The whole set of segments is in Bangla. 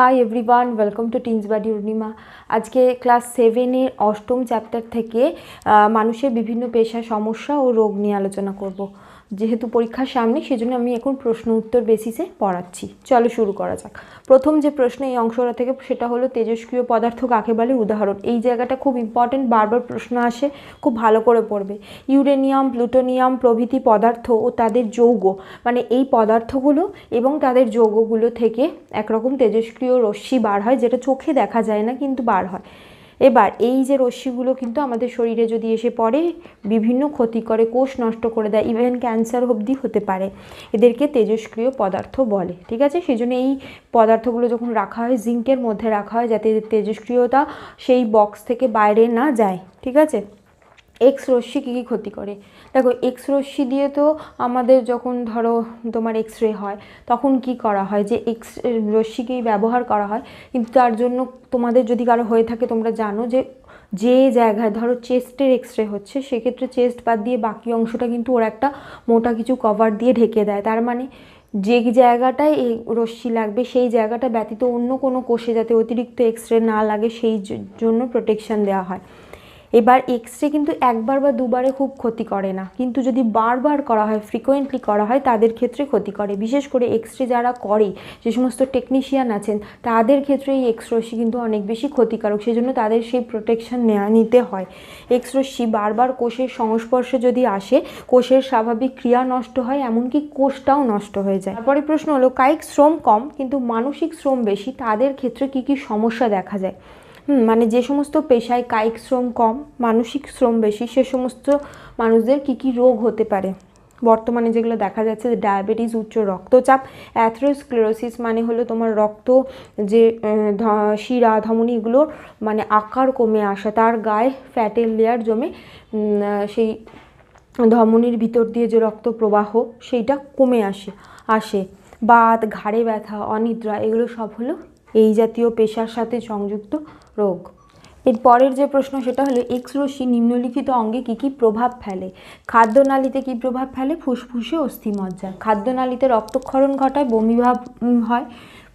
Hi everyone welcome to teens buddy Arunima আজকে ক্লাস সেভেনের অষ্টম চ্যাপ্টার থেকে মানুষের বিভিন্ন পেশা সমস্যা ও রোগ নিয়ে আলোচনা করব। যেহেতু পরীক্ষার সামনে, সেজন্য আমি এখন প্রশ্ন উত্তর বেসিসে পড়াচ্ছি। চলো শুরু করা যাক। প্রথম যে প্রশ্ন এই অংশটা থেকে, সেটা হলো তেজস্ক্রিয় পদার্থ কাকে বলে? উদাহরণ। এই জায়গাটা খুব ইম্পর্টেন্ট বারবার প্রশ্ন আসে, খুব ভালো করে পড়বে। ইউরেনিয়াম, প্লুটোনিয়াম প্রভৃতি পদার্থ ও তাদের যৌগ মানে এই পদার্থগুলো এবং তাদের যৌগগুলো থেকে একরকম তেজস্ক্রিয় রশ্মি বার হয়, যেটা চোখে দেখা যায় না, কিন্তু বার হয়। এবার এই যে রশ্মিগুলো কিন্তু আমাদের শরীরে যদি এসে পড়ে, বিভিন্ন ক্ষতি করে, কোষ নষ্ট করে দেয় ইভেন ক্যান্সার অবধি হতে পারে, এদেরকে তেজস্ক্রিয় পদার্থ বলে, ঠিক আছে? সেই জন্য এই পদার্থগুলো যখন রাখা হয় জিঙ্কের মধ্যে রাখা হয়, যাতে তেজস্ক্রিয়তা সেই বক্স থেকে বাইরে না যায়, ঠিক আছে? এক্স রশ্মি কী কী ক্ষতি করে? দেখো এক্স রশ্মি দিয়ে তো আমাদের যখন ধরো তোমার এক্স রে হয়, তখন কি করা হয়? যে এক্স রশ্মিকেই ব্যবহার করা হয়, কিন্তু তার জন্য তোমাদের যদি কারও হয়ে থাকে, তোমরা জানো যে যে জায়গায় ধরো চেস্টের এক্স রে হচ্ছে, সেক্ষেত্রে চেস্ট বাদ দিয়ে বাকি অংশটা কিন্তু ওরা একটা মোটা কিছু কভার দিয়ে ঢেকে দেয়। তার মানে যে জায়গাটায় এই রশ্মি লাগবে, সেই জায়গাটা ব্যতীত অন্য কোনো কোষে যাতে অতিরিক্ত এক্স রে না লাগে, সেই জন্য প্রোটেকশান দেওয়া হয়। এবার এক্স রে কিন্তু একবার বা দুবারে খুব ক্ষতি করে না। কিন্তু যদি বারবার করা হয় ফ্রিকোয়েন্টলি করা হয়, তাদের ক্ষেত্রে ক্ষতি করে। বিশেষ করে এক্স রে যারা করে, যে সমস্ত টেকনিশিয়ান আছেন, তাদের ক্ষেত্রে এই এক্স রশ্মি কিন্তু অনেক বেশি ক্ষতিকারক। সেই জন্য তাদের সেই প্রোটেকশন নেওয়া নিতে হয়। এক্স বারবার কোষের সংস্পর্শে যদি আসে, কোষের স্বাভাবিক ক্রিয়া নষ্ট হয়, এমনকি কোষটাও নষ্ট হয়ে যায়। তারপরে প্রশ্ন হলো, কায়িক শ্রম কম, কিন্তু মানসিক শ্রম বেশি, তাদের ক্ষেত্রে কি কি সমস্যা দেখা যায়? মানে যে সমস্ত পেশায় কায়িক শ্রম কম, মানসিক শ্রম বেশি, সে সমস্ত মানুষদের কি কি রোগ হতে পারে? বর্তমানে যেগুলো দেখা যাচ্ছে ডায়াবেটিস, উচ্চ রক্তচাপ, অ্যাথ্রোস্ক্লেরোসিস মানে হলো তোমার রক্ত যে শিরা, ধমনী এগুলোর মানে আকার কমে আসা, তার গায়ে ফ্যাটের লেয়ার জমে সেই ধমনীর ভিতর দিয়ে যে রক্ত প্রবাহ, সেইটা কমে আসে আসে। বাত, ঘাড়ে ব্যথা, অনিদ্রা, এগুলো সব হলো এই জাতীয় পেশার সাথে সংযুক্ত রোগ। এর পরের যে প্রশ্ন, সেটা হলো এক্স রশ্মি নিম্নলিখিত অঙ্গে কী কী প্রভাব ফেলে? খাদ্যনালীতে কী প্রভাব ফেলে? ফুসফুসে অস্থিমজ্জায় খাদ্যনালীতে রক্তক্ষরণ ঘটায় বমিভাব হয়,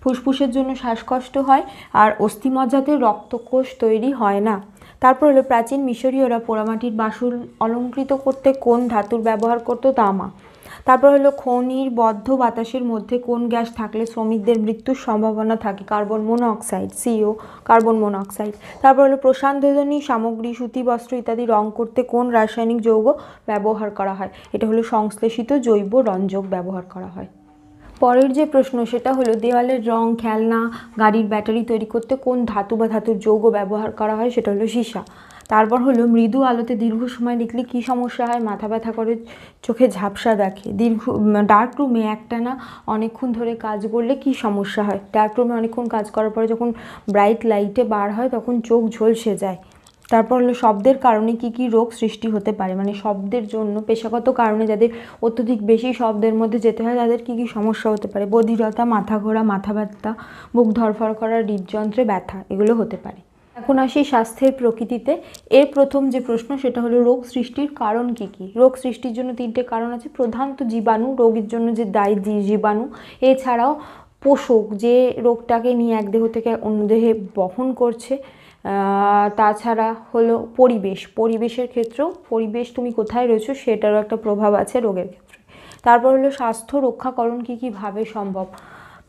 ফুসফুসের জন্য শ্বাসকষ্ট হয়, আর অস্থিমজ্জাতে রক্তকোষ তৈরি হয় না। তারপর হলো, প্রাচীন মিশরীয়রা পোড়ামাটির বাসন অলঙ্কৃত করতে কোন ধাতুর ব্যবহার করতো? তামা। তারপর হলো খনির বদ্ধ বাতাসের মধ্যে কোন গ্যাস থাকলে শ্রমিকদের মৃত্যুর সম্ভাবনা থাকে? Carbon monoxide CO carbon monoxide তারপর হলো প্রসাধনী সামগ্রী, সুতি, বস্ত্র ইত্যাদি রং করতে কোন রাসায়নিক যৌগ ব্যবহার করা হয়? এটা হলো সংশ্লেষিত জৈব রঞ্জক ব্যবহার করা হয়। পরের যে প্রশ্ন, সেটা হলো দেওয়ালের রং, খেলনা, গাড়ির ব্যাটারি তৈরি করতে কোন ধাতু বা ধাতুর যৌগ ব্যবহার করা হয়? সেটা হলো সীসা। তারপর হলো মৃদু আলোতে দীর্ঘ সময় লিখলে কী সমস্যা হয়? মাথা ব্যথা করে, চোখে ঝাপসা দেখে। দীর্ঘ ডার্ক রুমে একটানা অনেকক্ষণ ধরে কাজ করলে কী সমস্যা হয়? ডার্ক রুমে অনেকক্ষণ কাজ করার পরে যখন ব্রাইট লাইটে বার হয় তখন চোখ ঝলসে যায়। তারপর হলো শব্দের কারণে কি কি রোগ সৃষ্টি হতে পারে? মানে শব্দের জন্য পেশাগত কারণে যাদের অত্যধিক বেশি শব্দের মধ্যে যেতে হয় তাদের কি কি সমস্যা হতে পারে? বধিরতা, মাথা ঘোরা, মাথা ব্যথা বুক ধরফর করা, হৃদযন্ত্রে ব্যথা, এগুলো হতে পারে। এখন আসি স্বাস্থ্যের প্রকৃতিতে। এর প্রথম যে প্রশ্ন, সেটা হলো রোগ সৃষ্টির কারণ কি কি? রোগ সৃষ্টির জন্য তিনটে কারণ আছে। প্রধানত জীবাণু, রোগের জন্য যে দায়ী জীবাণু। এছাড়াও পোষক, যে রোগটাকে নিয়ে এক দেহ থেকে অন্য দেহে বহন করছে। তাছাড়া হলো পরিবেশ। পরিবেশের ক্ষেত্রেও, পরিবেশ তুমি কোথায় রয়েছো, সেটারও একটা প্রভাব আছে রোগের ক্ষেত্রে। তারপর হলো স্বাস্থ্য রক্ষাকরণ কী কীভাবে সম্ভব?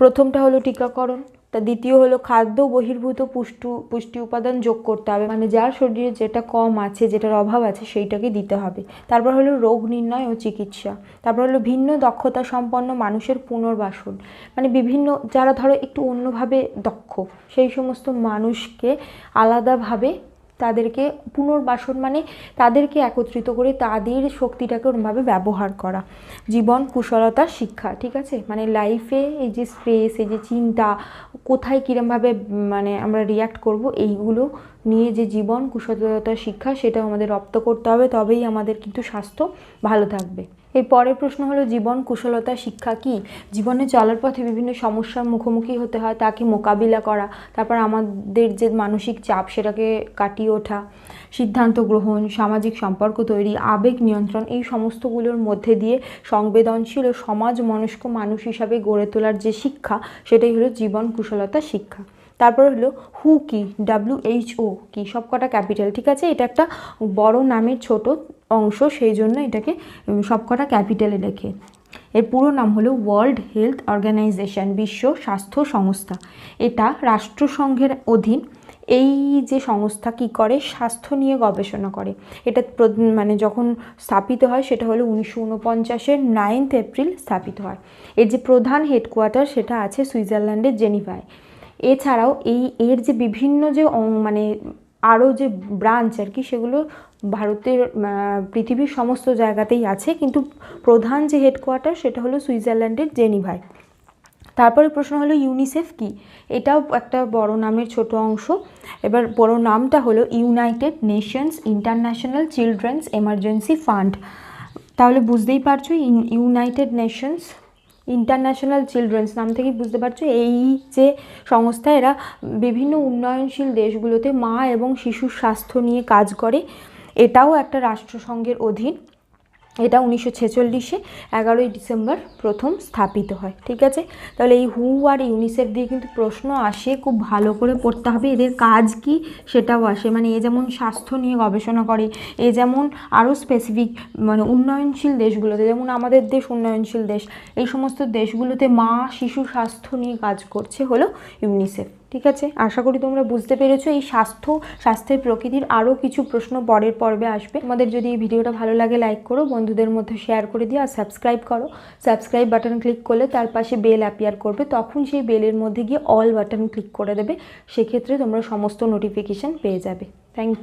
প্রথমটা হলো টিকাকরণ। তা দ্বিতীয় হলো খাদ্য বহির্ভূত পুষ্টি পুষ্টি উপাদান যোগ করতে হবে। মানে যার শরীরে যেটা কম আছে, যেটার অভাব আছে, সেইটাকে দিতে হবে। তারপর হলো রোগ নির্ণয় ও চিকিৎসা। তারপর হলো ভিন্ন দক্ষতা সম্পন্ন মানুষের পুনর্বাসন। মানে বিভিন্ন, যারা ধরো একটু অন্যভাবে দক্ষ, সেই সমস্ত মানুষকে আলাদাভাবে তাদেরকে পুনর্বাসন মানে তাদেরকে একত্রিত করে তাদের শক্তিটাকে ওরমভাবে ব্যবহার করা। জীবন, কুশলতা, শিক্ষা, ঠিক আছে? মানে লাইফে এই যে স্ট্রেস এই যে চিন্তা, কোথায় কীরমভাবে মানে আমরা রিয়াক্ট করব, এইগুলো নিয়ে যে জীবন, কুশলতা, শিক্ষা সেটা আমাদের রপ্ত করতে হবে। তবেই আমাদের কিন্তু স্বাস্থ্য ভালো থাকবে। এর পরের প্রশ্ন হলো, জীবন, কুশলতা, শিক্ষা কি? জীবনে চলার পথে বিভিন্ন সমস্যার মুখোমুখি হতে হয় তাকে মোকাবিলা করা? তারপর আমাদের যে মানসিক চাপ, সেটাকে কাটিয়ে ওঠা, সিদ্ধান্ত গ্রহণ, সামাজিক সম্পর্ক তৈরি, আবেগ নিয়ন্ত্রণ, এই সমস্তগুলোর মধ্যে দিয়ে সংবেদনশীল ও সমাজ মনস্ক মানুষ হিসাবে গড়ে তোলার যে শিক্ষা, সেটাই হলো জীবন, কুশলতা, শিক্ষা। তারপর হলো হু কি ডাব্লিউ এইচ ও কি সবকটা ক্যাপিটাল ঠিক আছে? এটা একটা বড় নামের ছোট অংশ সেই জন্য এটাকে উম, সবকটা ক্যাপিটালে লেখে। এর পুরো নাম হলো ওয়ার্ল্ড হেলথ অর্গানাইজেশন বিশ্ব স্বাস্থ্য সংস্থা। এটা রাষ্ট্রসংঘের অধীন। এই যে সংস্থা কি করে? স্বাস্থ্য নিয়ে গবেষণা করে। এটা মানে যখন স্থাপিত হয় সেটা হলো উনিশশো উনপঞ্চাশের নাইনথ এপ্রিল স্থাপিত হয়। এর যে প্রধান হেডকোয়ার্টার সেটা আছে সুইজারল্যান্ডের জেনিভায়। এছাড়াও এই এর যে বিভিন্ন যে মানে আরও যে ব্রাঞ্চ আর কি, সেগুলো ভারতের পৃথিবীর সমস্ত জায়গাতেই আছে। কিন্তু প্রধান যে হেডকোয়ার্টার সেটা হলো সুইজারল্যান্ডের জেনিভায়। তারপরে প্রশ্ন হলো ইউনিসেফ কি? এটাও একটা বড় নামের ছোট অংশ। এবার বড় নামটা হলো United Nations International Children's Emergency Fund. তাহলে বুঝতেই পারছ ইউনাইটেড নেশনস ইন্টারন্যাশনাল চিলড্রেন্স নাম থেকেই বুঝতে পারছ? এই যে সংস্থা, এরা বিভিন্ন উন্নয়নশীল দেশগুলোতে মা এবং শিশুর স্বাস্থ্য নিয়ে কাজ করে। এটাও একটা রাষ্ট্রসংঘের অধীন। এটা উনিশশো ছেচল্লিশে এগারোই ডিসেম্বর প্রথম স্থাপিত হয়, ঠিক আছে? তাহলে এই হু আর ইউনিসেফ দিয়ে কিন্তু প্রশ্ন আসে, খুব ভালো করে পড়তে হবে, এদের কাজ কি সেটাও আসে। মানে এ যেমন স্বাস্থ্য নিয়ে গবেষণা করে, এ যেমন আরও স্পেসিফিক মানে উন্নয়নশীল দেশগুলোতে, যেমন আমাদের দেশ উন্নয়নশীল দেশ, এই সমস্ত দেশগুলোতে মা শিশু স্বাস্থ্য নিয়ে কাজ করছে হলো ইউনিসেফ। ঠিক আছে? আশা করি তোমরা বুঝতে পেরেছ। এই স্বাস্থ্য, স্বাস্থ্যের প্রকৃতির আরও কিছু প্রশ্ন পরের পর্বে আসবে। তোমাদের যদি এই ভিডিওটা ভালো লাগে লাইক করো, বন্ধুদের মধ্যে শেয়ার করে দিও আর সাবস্ক্রাইব করো। সাবস্ক্রাইব বাটন ক্লিক করলে তার পাশে বেল অ্যাপিয়ার করবে। তখন সেই বেলের মধ্যে গিয়ে অল বাটন ক্লিক করে দেবে। সেক্ষেত্রে তোমরা সমস্ত নোটিফিকেশান পেয়ে যাবে। Thank you